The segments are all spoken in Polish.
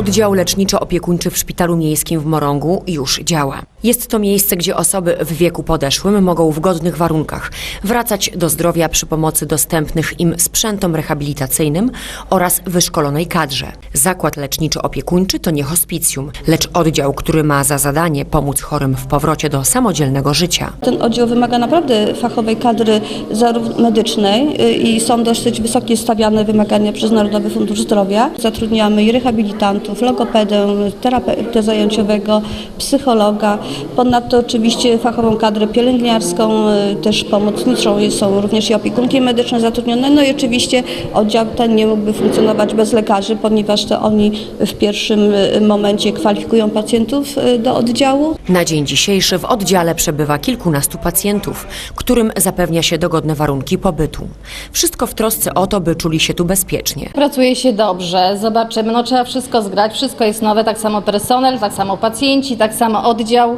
Oddział leczniczo-opiekuńczy w Szpitalu Miejskim w Morągu już działa. Jest to miejsce, gdzie osoby w wieku podeszłym mogą w godnych warunkach wracać do zdrowia przy pomocy dostępnych im sprzętom rehabilitacyjnym oraz wyszkolonej kadrze. Zakład leczniczo-opiekuńczy to nie hospicjum, lecz oddział, który ma za zadanie pomóc chorym w powrocie do samodzielnego życia. Ten oddział wymaga naprawdę fachowej kadry zarówno medycznej y, i są dosyć wysokie stawiane wymagania przez Narodowy Fundusz Zdrowia. Zatrudniamy i rehabilitantów, logopedę, terapeutę zajęciowego, psychologa. Ponadto oczywiście fachową kadrę pielęgniarską, y, też pomocniczą są również i opiekunki medyczne zatrudnione. No i oczywiście oddział ten nie mógłby funkcjonować bez lekarzy, ponieważ to oni w pierwszym y, momencie kwalifikują pacjentów y, do oddziału. Na dzień dzisiejszy w oddziale przebywa kilkunastu pacjentów, którym zapewnia się dogodne warunki pobytu. Wszystko w trosce o to, by czuli się tu bezpiecznie. Pracuje się dobrze, zobaczymy. No trzeba wszystko zgrać, wszystko jest nowe, tak samo personel, tak samo pacjenci, tak samo oddział.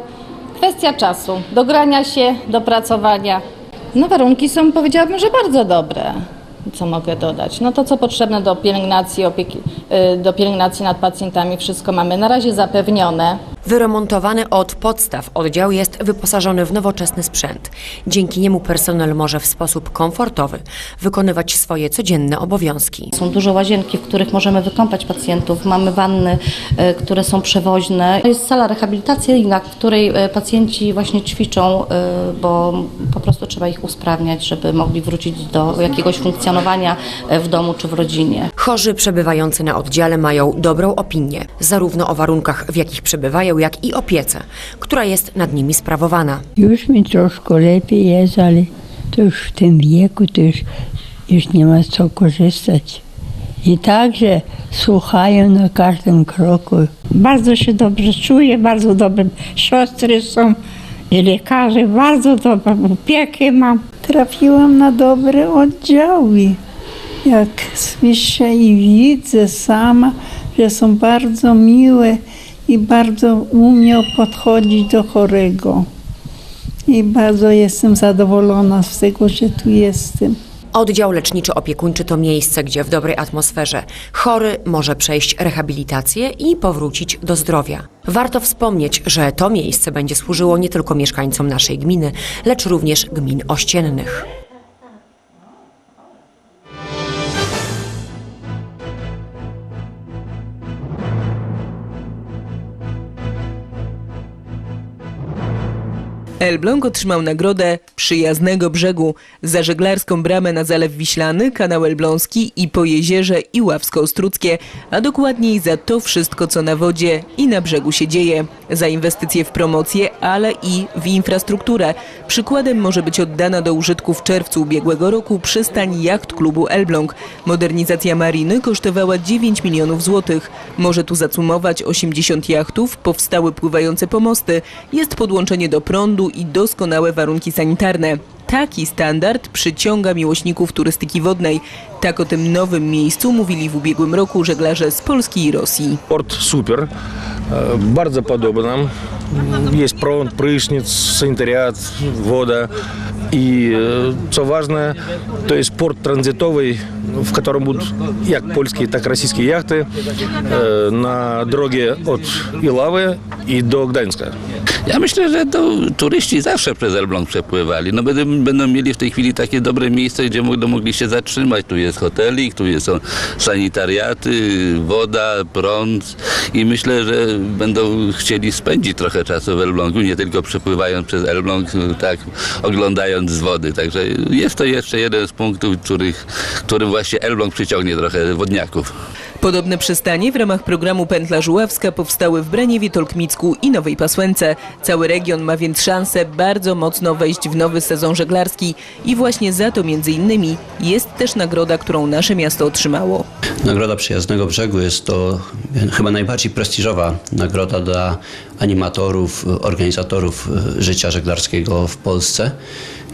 Kwestia czasu, dogrania się, dopracowania. No warunki są, powiedziałabym, że bardzo dobre. Co mogę dodać? No to, co potrzebne do pielęgnacji, opieki, y, do pielęgnacji nad pacjentami, wszystko mamy na razie zapewnione. Wyremontowany od podstaw oddział jest wyposażony w nowoczesny sprzęt. Dzięki niemu personel może w sposób komfortowy wykonywać swoje codzienne obowiązki. Są duże łazienki, w których możemy wykąpać pacjentów. Mamy wanny, e, które są przewoźne. Jest sala rehabilitacyjna, w której e, pacjenci właśnie ćwiczą, e, bo po prostu trzeba ich usprawniać, żeby mogli wrócić do jakiegoś funkcjonowania w domu czy w rodzinie. Chorzy przebywający na oddziale mają dobrą opinię, zarówno o warunkach, w jakich przebywają, jak i opiece, która jest nad nimi sprawowana. Już mi troszkę lepiej jest, ale to już w tym wieku to już, już nie ma co korzystać. I także słuchają na każdym kroku. Bardzo się dobrze czuję, bardzo dobre siostry są i lekarze, bardzo dobrą opiekę mam. trafiłam na dobre oddziały. Jak słyszę i widzę sama, że są bardzo miłe i bardzo umią podchodzić do chorego. I bardzo jestem zadowolona z tego, że tu jestem. Oddział leczniczo-opiekuńczy to miejsce, gdzie w dobrej atmosferze chory może przejść rehabilitację i powrócić do zdrowia. Warto wspomnieć, że to miejsce będzie służyło nie tylko mieszkańcom naszej gminy, lecz również gmin ościennych. Elbląg otrzymał nagrodę Przyjaznego Brzegu za żeglarską bramę na Zalew Wiślany, kanał Elbląski i po jezierze Iławsko-Ostruckie, a dokładniej za to wszystko, co na wodzie i na brzegu się dzieje. Za inwestycje w promocję, ale i w infrastrukturę. Przykładem może być oddana do użytku w czerwcu ubiegłego roku przystań jacht klubu Elbląg. Modernizacja mariny kosztowała 9 milionów złotych. Może tu zacumować 80 jachtów, powstały pływające pomosty, jest podłączenie do prądu i doskonałe warunki sanitarne Taki standard przyciąga miłośników turystyki wodnej. Tak o tym nowym miejscu mówili w ubiegłym roku żeglarze z Polski i Rosji. Порт супер, э, bardzo podobny нам. Есть прąd, пrysznic, санитариат, вода. И, э, co ważne, to jest port tranzytowy, w którym będą jak polskie, tak rosyjskie jachty э, na drogę od Ilawy i do Gdańska. Ja myślę, że to turyści zawsze przez Elbląg przepływali. No będą, będą mieli w tej chwili takie dobre miejsce, gdzie będą mogli się zatrzymać. Tu jest hotelik, tu są sanitariaty, woda, prąd i myślę, że będą chcieli spędzić trochę czasu w Elblągu, nie tylko przepływając przez Elbląg, tak oglądając z wody. Także jest to jeszcze jeden z punktów, których, którym właśnie Elbląg przyciągnie trochę wodniaków. Podobne przystanie w ramach programu Pętla Żuławska powstały w Braniewie, Tolkmicku i Nowej Pasłęce. Cały region ma więc szansę bardzo mocno wejść w nowy sezon żeglarski i właśnie za to między innymi jest też nagroda, którą nasze miasto otrzymało. Nagroda Przyjaznego Brzegu jest to chyba najbardziej prestiżowa nagroda dla animatorów, organizatorów życia żeglarskiego w Polsce.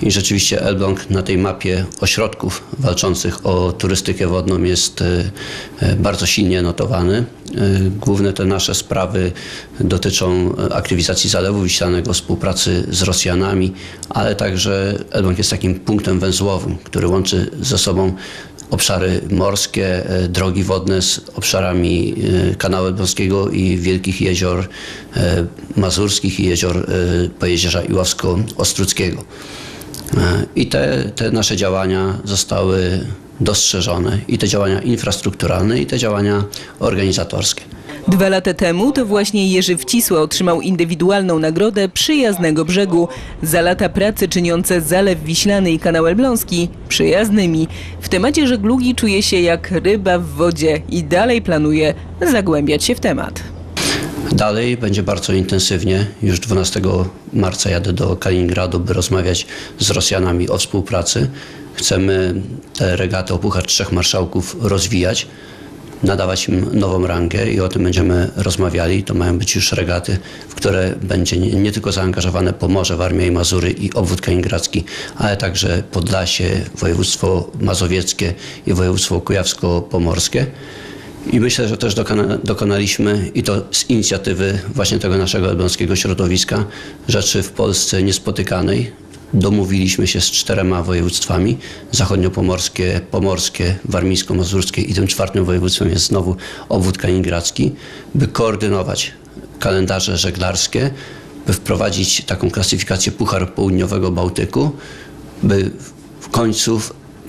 I rzeczywiście Elbląg na tej mapie ośrodków walczących o turystykę wodną jest e, e, bardzo silnie notowany. E, Główne te nasze sprawy dotyczą aktywizacji Zalewu Wiślanego, współpracy z Rosjanami, ale także Elbląg jest takim punktem węzłowym, który łączy ze sobą obszary morskie, drogi wodne z obszarami kanału elbląskiego i wielkich jezior mazurskich i jezior Pojezierza Iławsko-Ostruckiego. E, I te, te nasze działania zostały dostrzeżone i te działania infrastrukturalne i te działania organizatorskie. Dwa lata temu to właśnie Jerzy Wcisła otrzymał indywidualną nagrodę przyjaznego brzegu za lata pracy czyniące Zalew Wiślany i Kanał Elbląski przyjaznymi. W temacie żeglugi czuje się jak ryba w wodzie i dalej planuje zagłębiać się w temat. Dalej będzie bardzo intensywnie. Już 12 marca jadę do Kaliningradu, by rozmawiać z Rosjanami o współpracy. Chcemy te regaty o Puchar Trzech Marszałków rozwijać, nadawać im nową rangę i o tym będziemy rozmawiali. To mają być już regaty, w które będzie nie, tylko zaangażowane Pomorze, Warmia i Mazury i obwód kaliningradzki, ale także Podlasie, województwo mazowieckie i województwo kujawsko-pomorskie. I myślę, że też dokona, dokonaliśmy, i to z inicjatywy właśnie tego naszego elbląskiego środowiska, rzeczy w Polsce niespotykanej. Domówiliśmy się z czterema województwami, zachodniopomorskie, pomorskie, warmińsko-mazurskie i tym czwartym województwem jest znowu obwód kaliningradzki, by koordynować kalendarze żeglarskie, by wprowadzić taką klasyfikację Puchar Południowego Bałtyku, by w końcu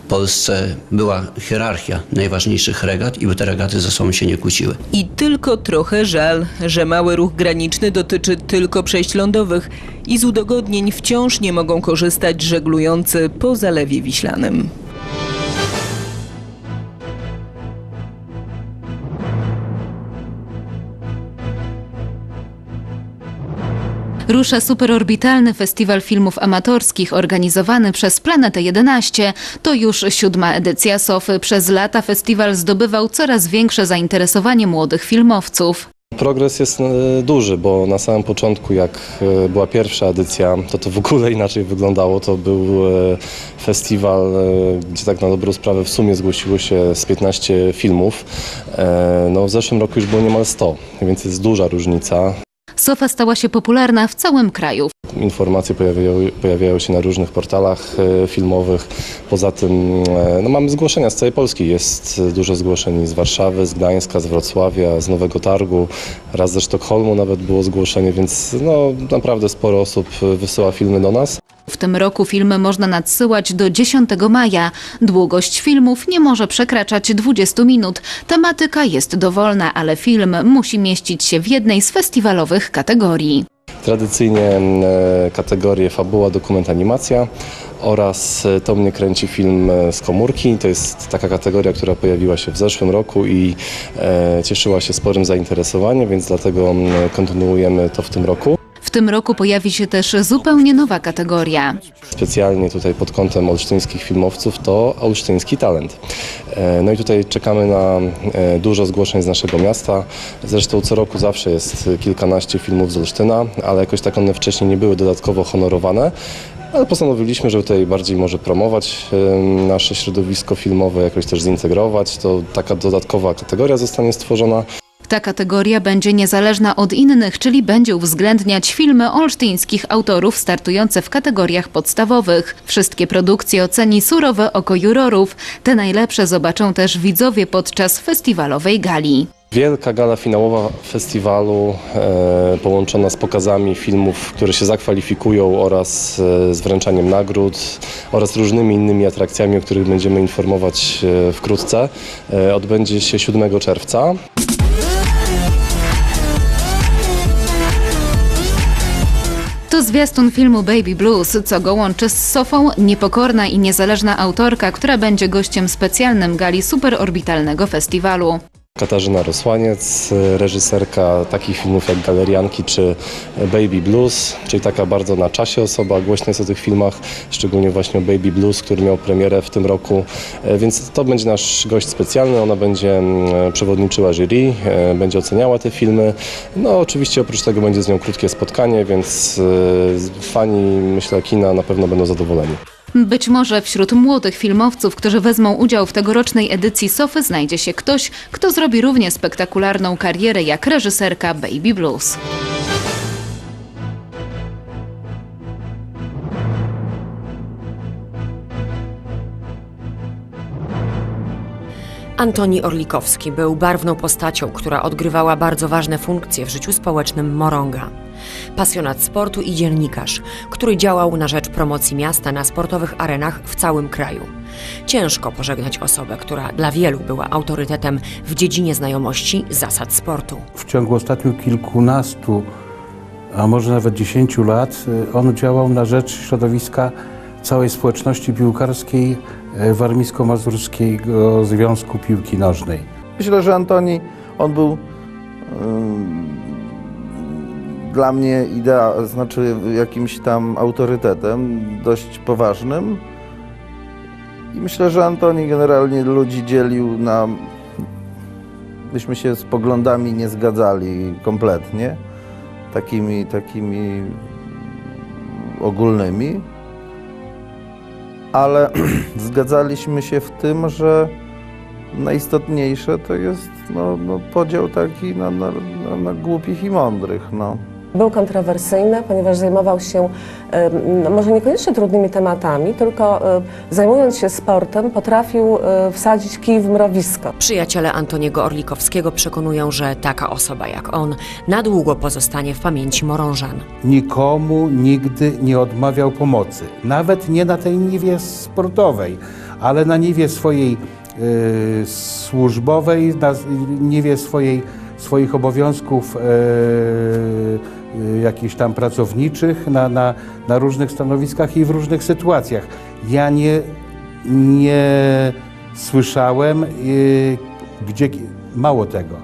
Polsce była hierarchia najważniejszych regat i by te regaty ze sobą się nie kłóciły. I tylko trochę żal, że mały ruch graniczny dotyczy tylko przejść lądowych i z udogodnień wciąż nie mogą korzystać żeglujący po Zalewie Wiślanym. Rusza superorbitalny festiwal filmów amatorskich organizowany przez Planetę 11. To już siódma edycja SOFY. Przez lata festiwal zdobywał coraz większe zainteresowanie młodych filmowców. Progres jest e, duży, bo na samym początku, jak e, była pierwsza edycja, to to w ogóle inaczej wyglądało. To był e, festiwal, gdzie tak na dobrą sprawę w sumie zgłosiło się z 15 filmów. No, w zeszłym roku już było niemal 100, więc jest duża różnica. SOFA stała się popularna w całym kraju. Informacje pojawiają, pojawiają się na różnych portalach e, filmowych. Poza tym e, no, mamy zgłoszenia z całej Polski. Jest dużo zgłoszeń z Warszawy, z Gdańska, z Wrocławia, z Nowego Targu. Raz ze Sztokholmu nawet było zgłoszenie, więc no, naprawdę sporo osób wysyła filmy do nas. W tym roku filmy można nadsyłać do 10 maja. Długość filmów nie może przekraczać 20 minut. Tematyka jest dowolna, ale film musi mieścić się w jednej z festiwalowych kategorii. Tradycyjnie e, kategorie fabuła, dokument, animacja oraz e, To mnie kręci film e, z komórki. To jest taka kategoria, która pojawiła się w zeszłym roku i cieszyła się sporym zainteresowaniem, więc dlatego m, kontynuujemy to w tym roku. W tym roku pojawi się też zupełnie nowa kategoria. Specjalnie tutaj pod kątem olsztyńskich filmowców to olsztyński talent. E, No i tutaj czekamy na e, dużo zgłoszeń z naszego miasta. Zresztą co roku zawsze jest kilkanaście filmów z Olsztyna, ale jakoś tak one wcześniej nie były dodatkowo honorowane. Ale postanowiliśmy, żeby tutaj bardziej może promować nasze środowisko filmowe, jakoś też zintegrować. To taka dodatkowa kategoria zostanie stworzona. Ta kategoria będzie niezależna od innych, czyli będzie uwzględniać filmy olsztyńskich autorów startujące w kategoriach podstawowych. Wszystkie produkcje oceni surowe oko jurorów. Te najlepsze zobaczą też widzowie podczas festiwalowej gali. Wielka gala finałowa festiwalu, e, połączona z pokazami filmów, które się zakwalifikują oraz e, z wręczaniem nagród oraz różnymi innymi atrakcjami, o których będziemy informować e, wkrótce, e, odbędzie się 7 czerwca. Zwiastun filmu Baby Blues, co go łączy z Sofą, niepokorna i niezależna autorka, która będzie gościem specjalnym gali superorbitalnego festiwalu. Katarzyna Rosłaniec, reżyserka takich filmów jak Galerianki czy Baby Blues, czyli taka bardzo na czasie osoba, głośna jest o tych filmach, szczególnie właśnie o Baby Blues, który miał premierę w tym roku, E, więc to będzie nasz gość specjalny, ona będzie mm, przewodniczyła jury, e, będzie oceniała te filmy, no oczywiście oprócz tego będzie z nią krótkie spotkanie, więc e, fani, myślę, kina na pewno będą zadowoleni. Być może wśród młodych filmowców, którzy wezmą udział w tegorocznej edycji Sofy, znajdzie się ktoś, kto zrobi równie spektakularną karierę jak reżyserka Baby Blues. Antoni Orlikowski był barwną postacią, która odgrywała bardzo ważne funkcje w życiu społecznym Morąga. Pasjonat sportu i dziennikarz, który działał na rzecz promocji miasta na sportowych arenach w całym kraju. Ciężko pożegnać osobę, która dla wielu była autorytetem w dziedzinie znajomości zasad sportu. W ciągu ostatnich kilkunastu, a może nawet dziesięciu lat, y, on działał na rzecz środowiska całej społeczności piłkarskiej y, Warmińsko-Mazurskiego Związku Piłki Nożnej. Myślę, że Antoni, on był ym, dla mnie idea, znaczy jakimś tam autorytetem dość poważnym. I myślę, że Antoni generalnie ludzi dzielił na. Byśmy się z poglądami nie zgadzali kompletnie, takimi, takimi ogólnymi, ale zgadzaliśmy się w tym, że najistotniejsze to jest no, no, podział taki na, na, na, głupich i mądrych. No. Był kontrowersyjny, ponieważ zajmował się no, może niekoniecznie trudnymi tematami, tylko em, zajmując się sportem potrafił e, wsadzić kij w mrowisko. Przyjaciele Antoniego Orlikowskiego przekonują, że taka osoba jak on na długo pozostanie w pamięci Morążan. Nikomu nigdy nie odmawiał pomocy, nawet nie na tej niwie sportowej, ale na niwie swojej y, służbowej, na niwie swojej, swoich obowiązków jakichś tam pracowniczych na, na, na różnych stanowiskach i w różnych sytuacjach. Ja nie, nie słyszałem, y, gdzie, mało tego,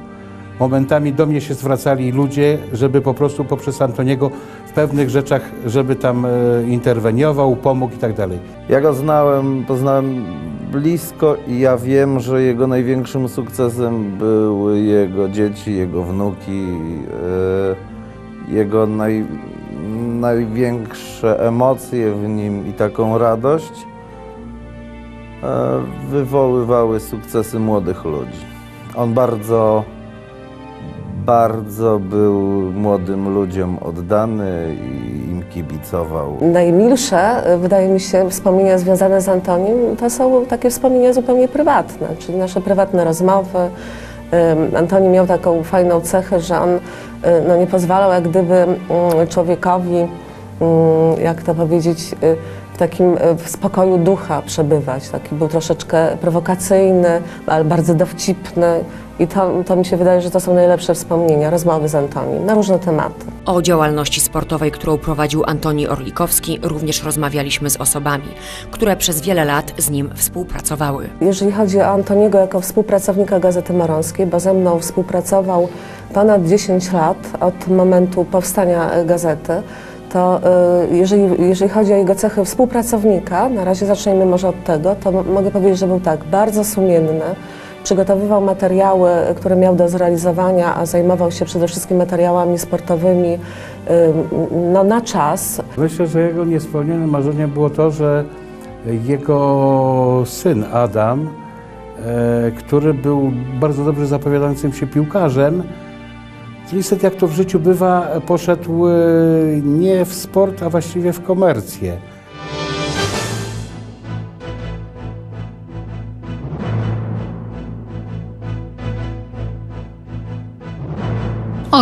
momentami do mnie się zwracali ludzie, żeby po prostu poprzez Antoniego w pewnych rzeczach, żeby tam e, interweniował, pomógł i tak dalej. Ja go znałem, poznałem blisko i ja wiem, że jego największym sukcesem były jego dzieci, jego wnuki, e, jego naj, największe emocje w nim i taką radość e, wywoływały sukcesy młodych ludzi. On bardzo, bardzo był młodym ludziom oddany i im kibicował. Najmilsze, e, wydaje mi się, wspomnienia związane z Antonim to są takie wspomnienia zupełnie prywatne, czyli nasze prywatne rozmowy. Antoni miał taką fajną cechę, że on e, no, nie pozwalał jak gdyby mm, człowiekowi, mm, jak to powiedzieć, e, w takim e, w spokoju ducha przebywać. Taki był troszeczkę prowokacyjny, ale bardzo dowcipny i to, to mi się wydaje, że to są najlepsze wspomnienia, rozmowy z Antonim na różne tematy. O działalności sportowej, którą prowadził Antoni Orlikowski, również rozmawialiśmy z osobami, które przez wiele lat z nim współpracowały. Jeżeli chodzi o Antoniego jako współpracownika Gazety Morąskiej, bo ze mną współpracował ponad 10 lat od momentu powstania gazety, to e, jeżeli, jeżeli chodzi o jego cechy współpracownika, na razie zacznijmy może od tego, to mogę powiedzieć, że był tak bardzo sumienny, przygotowywał materiały, które miał do zrealizowania, a zajmował się przede wszystkim materiałami sportowymi no, na czas. Myślę, że jego niespełnionym marzeniem było to, że jego syn Adam, e, który był bardzo dobrze zapowiadającym się piłkarzem, niestety jak to w życiu bywa, poszedł e, nie w sport, a właściwie w komercję.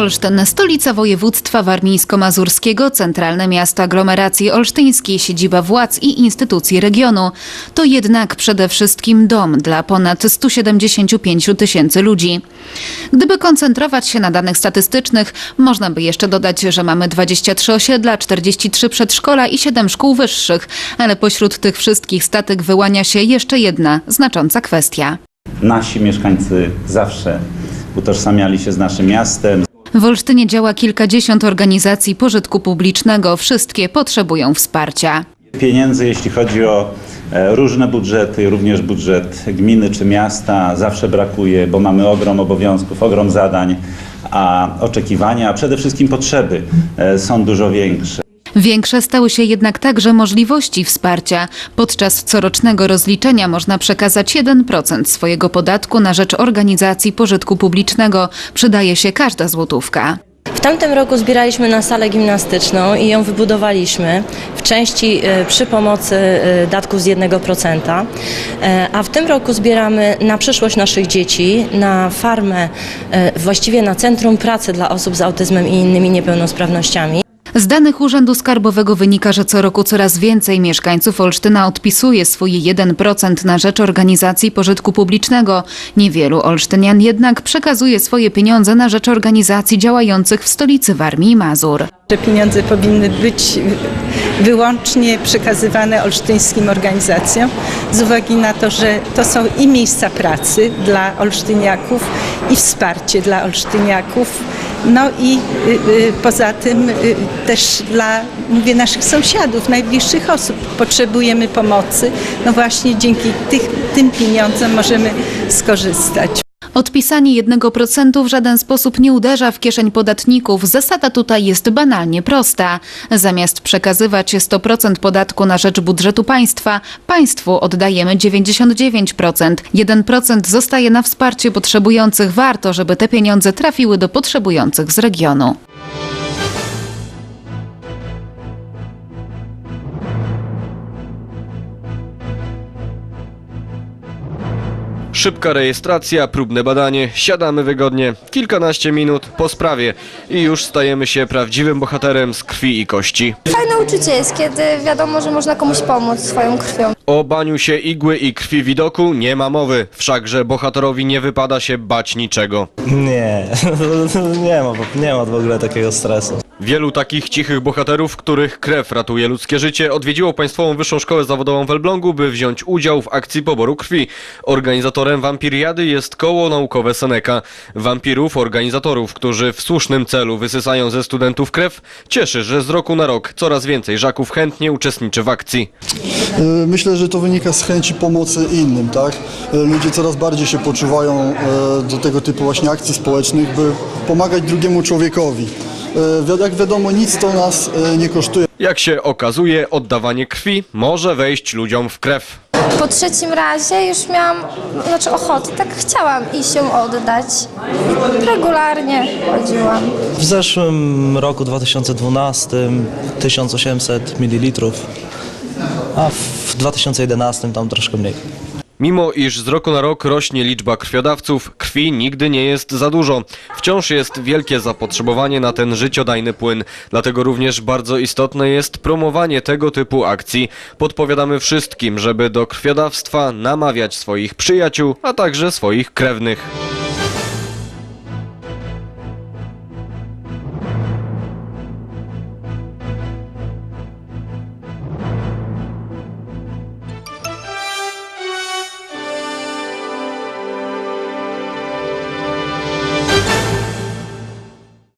Olsztyn, stolica województwa warmińsko-mazurskiego, centralne miasto aglomeracji olsztyńskiej, siedziba władz i instytucji regionu. To jednak przede wszystkim dom dla ponad 175 tysięcy ludzi. Gdyby koncentrować się na danych statystycznych, można by jeszcze dodać, że mamy 23 osiedla, 43 przedszkola i 7 szkół wyższych, ale pośród tych wszystkich statyk wyłania się jeszcze jedna znacząca kwestia. Nasi mieszkańcy zawsze utożsamiali się z naszym miastem. W Olsztynie działa kilkadziesiąt organizacji pożytku publicznego. Wszystkie potrzebują wsparcia. Pieniędzy, jeśli chodzi o e, różne budżety, również budżet gminy czy miasta, zawsze brakuje, bo mamy ogrom obowiązków, ogrom zadań, a oczekiwania, a przede wszystkim potrzeby e, są dużo większe. Większe stały się jednak także możliwości wsparcia. Podczas corocznego rozliczenia można przekazać 1% swojego podatku na rzecz organizacji pożytku publicznego. Przydaje się każda złotówka. W tamtym roku zbieraliśmy na salę gimnastyczną i ją wybudowaliśmy w części e, przy pomocy e, datków z 1%, E, a w tym roku zbieramy na przyszłość naszych dzieci, na farmę, właściwie na Centrum Pracy dla osób z autyzmem i innymi niepełnosprawnościami. Z danych Urzędu Skarbowego wynika, że co roku coraz więcej mieszkańców Olsztyna odpisuje swój 1% na rzecz organizacji pożytku publicznego. Niewielu olsztynian jednak przekazuje swoje pieniądze na rzecz organizacji działających w stolicy Warmii i Mazur. Te pieniądze powinny być wyłącznie przekazywane olsztyńskim organizacjom z uwagi na to, że to są i miejsca pracy dla olsztyniaków i wsparcie dla olsztyniaków. No i y, y, poza tym y, też dla mówię, naszych sąsiadów, najbliższych osób potrzebujemy pomocy. No właśnie dzięki tych, tym pieniądzom możemy skorzystać. Odpisanie 1% w żaden sposób nie uderza w kieszeń podatników. Zasada tutaj jest banalnie prosta. Zamiast przekazywać 100% podatku na rzecz budżetu państwa, państwu oddajemy 99%. 1% zostaje na wsparcie potrzebujących. Warto, żeby te pieniądze trafiły do potrzebujących z regionu. Szybka rejestracja, próbne badanie, siadamy wygodnie, kilkanaście minut po sprawie i już stajemy się prawdziwym bohaterem z krwi i kości. Fajne uczucie jest, kiedy wiadomo, że można komuś pomóc swoją krwią. O baniu się igły i krwi widoku nie ma mowy, wszakże bohaterowi nie wypada się bać niczego. Nie, nie ma, nie ma w ogóle takiego stresu. Wielu takich cichych bohaterów, których krew ratuje ludzkie życie, odwiedziło Państwową Wyższą Szkołę Zawodową w Elblągu, by wziąć udział w akcji poboru krwi. Organizatorem wampiriady jest koło naukowe Seneca. Wampirów, organizatorów, którzy w słusznym celu wysysają ze studentów krew, cieszy, że z roku na rok coraz więcej żaków chętnie uczestniczy w akcji. E, Myślę, że to wynika z chęci pomocy innym, tak? E, Ludzie coraz bardziej się poczuwają e, do tego typu właśnie akcji społecznych, by pomagać drugiemu człowiekowi. E, Jak wiadomo, nic to nas e, nie kosztuje. Jak się okazuje, oddawanie krwi może wejść ludziom w krew. Po trzecim razie już miałam, znaczy ochotę, tak chciałam iść ją oddać. I regularnie chodziłam. W zeszłym roku 2012 1800 ml, a w 2011 tam troszkę mniej. Mimo iż z roku na rok rośnie liczba krwiodawców, krwi nigdy nie jest za dużo. Wciąż jest wielkie zapotrzebowanie na ten życiodajny płyn. Dlatego również bardzo istotne jest promowanie tego typu akcji. Podpowiadamy wszystkim, żeby do krwiodawstwa namawiać swoich przyjaciół, a także swoich krewnych.